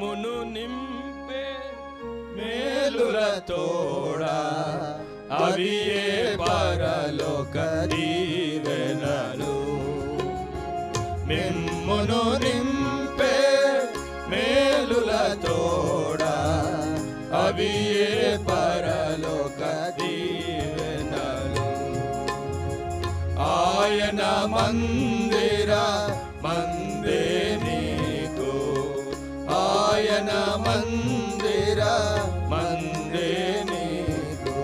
మమ్మును నింపే మేలుల తోడా అవి ఏ పరలోక దీవెనలు. మిమ్మును నింపే మేలుల తోడా అవి ఏ పరలోక దీవెనలు. ఆయన మందిర మందే ఆయన మందిర మందే నీకు.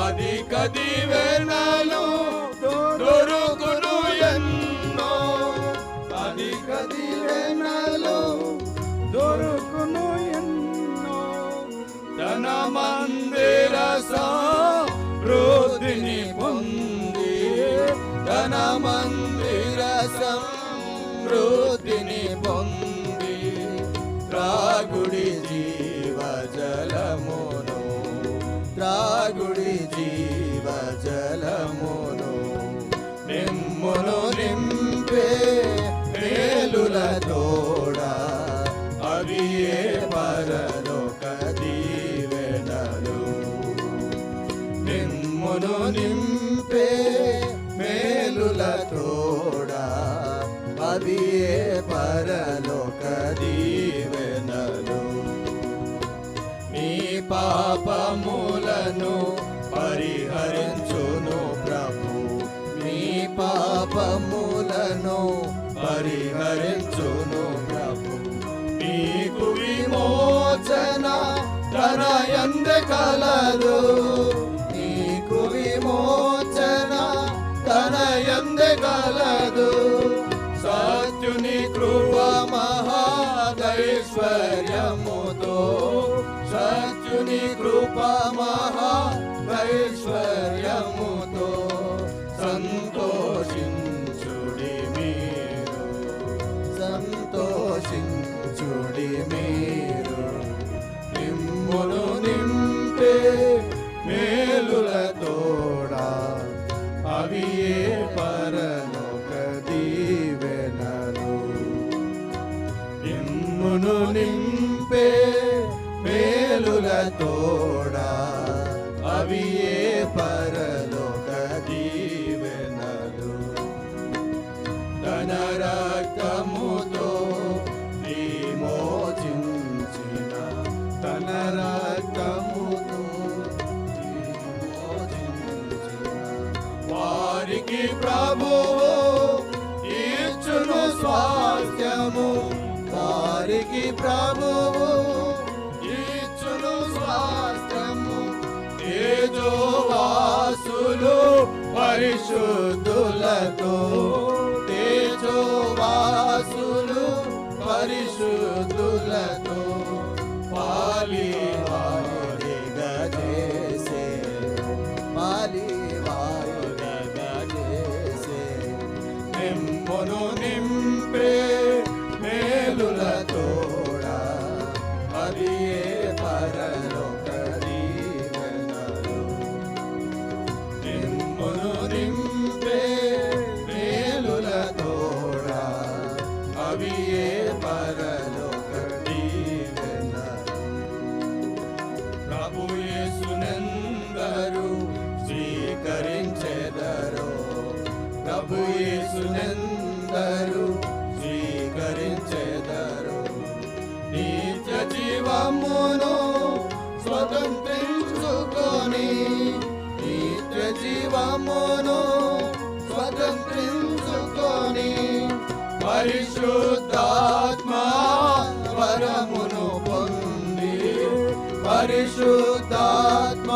అధిక దీవెనలు దొరుకును ఎన్నో. అధిక దీవెనలు దొరుకును ఎన్నో. తన మందిర సమృద్ధిని పొంది తన మందిర సమృద్ధిని పొంది. త్రాగుడి జీవ జలమును త్రాగుడి జీవ జలమును నిమ్మును నింపే మేలుల తోడా అవి ఏ పరలోక దీవెనలు. నిమ్మును నింపే మేలుల తోడా అవి ఏ పరలోక దీవెనలు పాపములను పరిహరించును ప్రభు. మీ పాపములను పరిహరించును ప్రభు. మీకు విమోచన తన ఎంద కలదు. నీకు విమోచన తన ఎంద కలదు. సత్యుని కృప మహాదైశ్వర్యముతో సత్యుని కృప మహా మహాదైశ్వర్యముతో సంతోషించుడి మీరు సంతోషించుడి మీరు నిమ్మును నింపే మేలుల తోడా అవి ఏ పరలోక దీవెనలు నిమ్మును నింపే మేలుల తోడా అవి పరిశుద్ధులు పరిశుద్ధులతో తేజోవాసులు పరిశుద్ధులతో నిత్య జీవమును స్వతంత్రించుకొని పరిశుద్ధాత్మ వరమును పొంది పరిశుద్ధాత్మ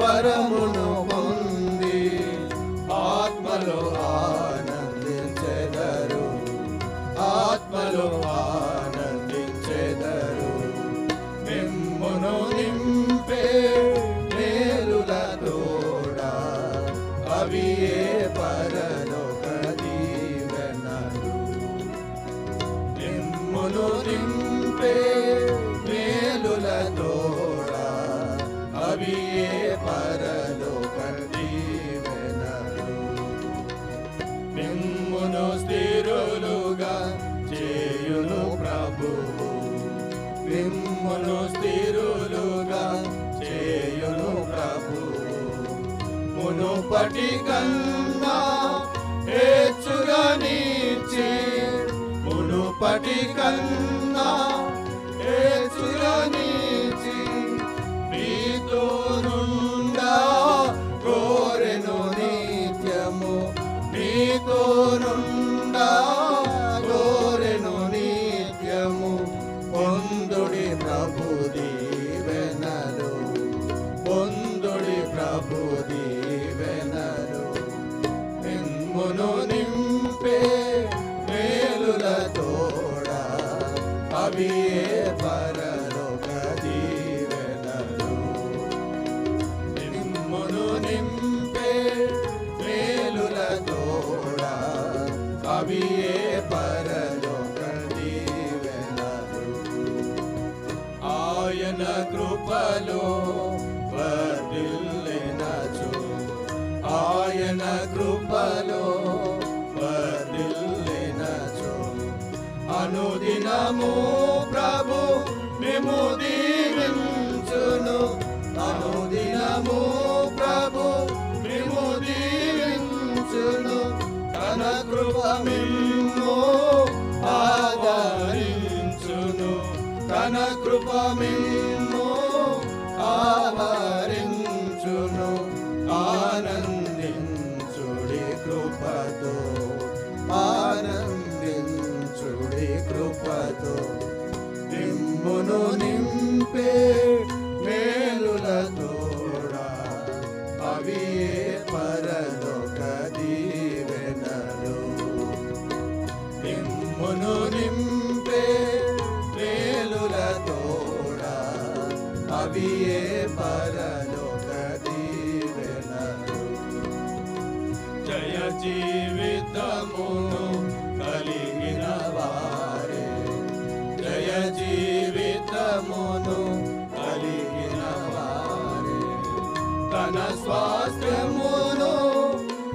వరము అవి మునుపటి కన్నా హెచ్చుగా నీచి. మునుపటి కన్నా కృపలో వర్ధిల్లినచు ఆయన కృపలో వర్ధిల్లినచు అనుదినము కృప మిమ్ము ఆదరించును. తన కృప మిమ్ము ఆవరించును ఆనందించుడి కృపతో ఆనందించుడి కృపతో. నిమ్మును నింపే నిమ్మును నింపే మేలుల తోడా అవి పరలోక దీవెనలు జయ జీవితమును కలిగిన వారే. జయ జీవితమును కలిగిన వారే. తన స్వాస్థ్యమును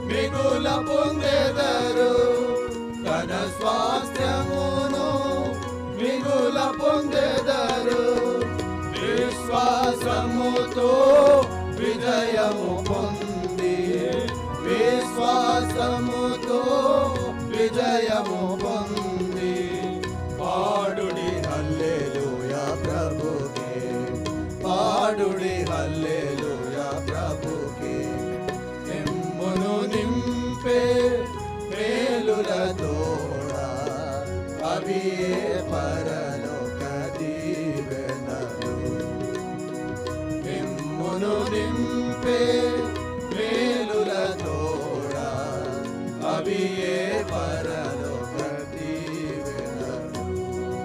మిగుల పొందే నింపే